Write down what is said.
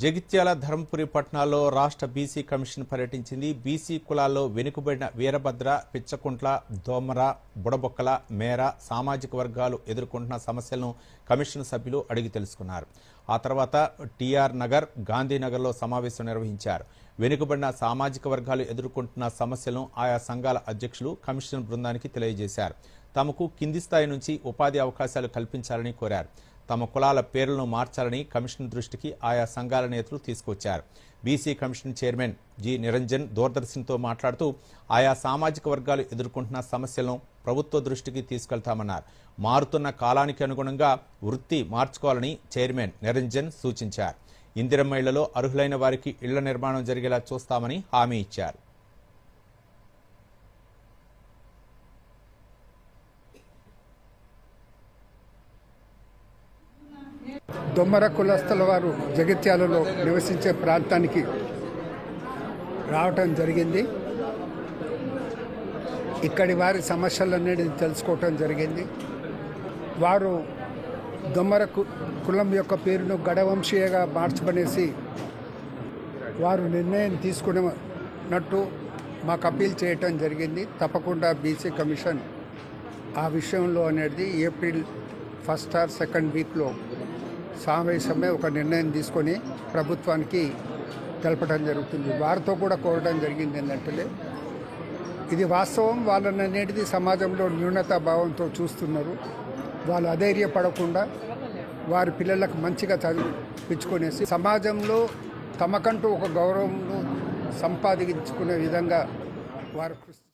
జగిత్యాల ధర్మపురి పట్టణాల్లో రాష్ట్ర BC commission పర్యటించింది. BC కులాల్లో వెనుకబడిన వీరభద్ర పిచ్చకుంట్ల దోమర బుడబొక్కల మేర సామాజిక వర్గాలు ఎదుర్కొంటున్న సమస్యలను కమిషన్ సభ్యులు అడిగి తెలుసుకున్నారు. ఆ తర్వాత టీఆర్ నగర్ గాంధీనగర్లో సమావేశం నిర్వహించారు. వెనుకబడిన సామాజిక వర్గాలు ఎదుర్కొంటున్న సమస్యలను ఆయా సంఘాల అధ్యక్షులు కమిషన్ బృందానికి తెలియజేశారు. తమకు కింది స్థాయి నుంచి ఉపాధి అవకాశాలు కల్పించాలని కోరారు. తమ కులాల పేర్లను మార్చాలని కమిషన్ దృష్టికి ఆయా సంఘాల నేతలు తీసుకొచ్చారు. BC commission chairman G. Niranjan దూరదర్శన్తో మాట్లాడుతూ ఆయా సామాజిక వర్గాలు ఎదుర్కొంటున్న సమస్యలను ప్రభుత్వ దృష్టికి తీసుకెళ్తామన్నారు. మారుతున్న కాలానికి అనుగుణంగా వృత్తి మార్చుకోవాలని చైర్మన్ నిరంజన్ సూచించారు. ఇందిరమ్మ ఇళ్ళలో అర్హులైన వారికి ఇళ్ళ నిర్మాణం జరిగేలా చూస్తామని హామీ ఇచ్చారు. దొమ్మర కులస్తుల వారు జగిత్యాలలో నివసించే ప్రాంతానికి రావటం జరిగింది. ఇక్కడి వారి సమస్యలన్నిటిని తెలుసుకోవటం జరిగింది. వారు దొమ్మర కులం యొక్క పేరును గడవంశీయగా మార్చబనేసి వారు నిర్ణయం తీసుకున్నట్టు మాకు అప్పీల్ చేయటం జరిగింది. తప్పకుండా బీసీ కమిషన్ ఆ విషయంలో అనేది ఏప్రిల్ ఫస్ట్ ఆర్ సెకండ్ వీక్లో సమావేశమే ఒక నిర్ణయం తీసుకొని ప్రభుత్వానికి తెలపడం జరుగుతుంది. వారితో కూడా కోరడం జరిగింది ఏంటంటే ఇది వాస్తవం వాళ్ళని అనేది సమాజంలో న్యూనత భావంతో చూస్తున్నారు. వాళ్ళు అధైర్యపడకుండా వారి పిల్లలకు మంచిగా చదివించుకునేసి సమాజంలో తమకంటూ ఒక గౌరవం సంపాదించుకునే విధంగా వారు కృషి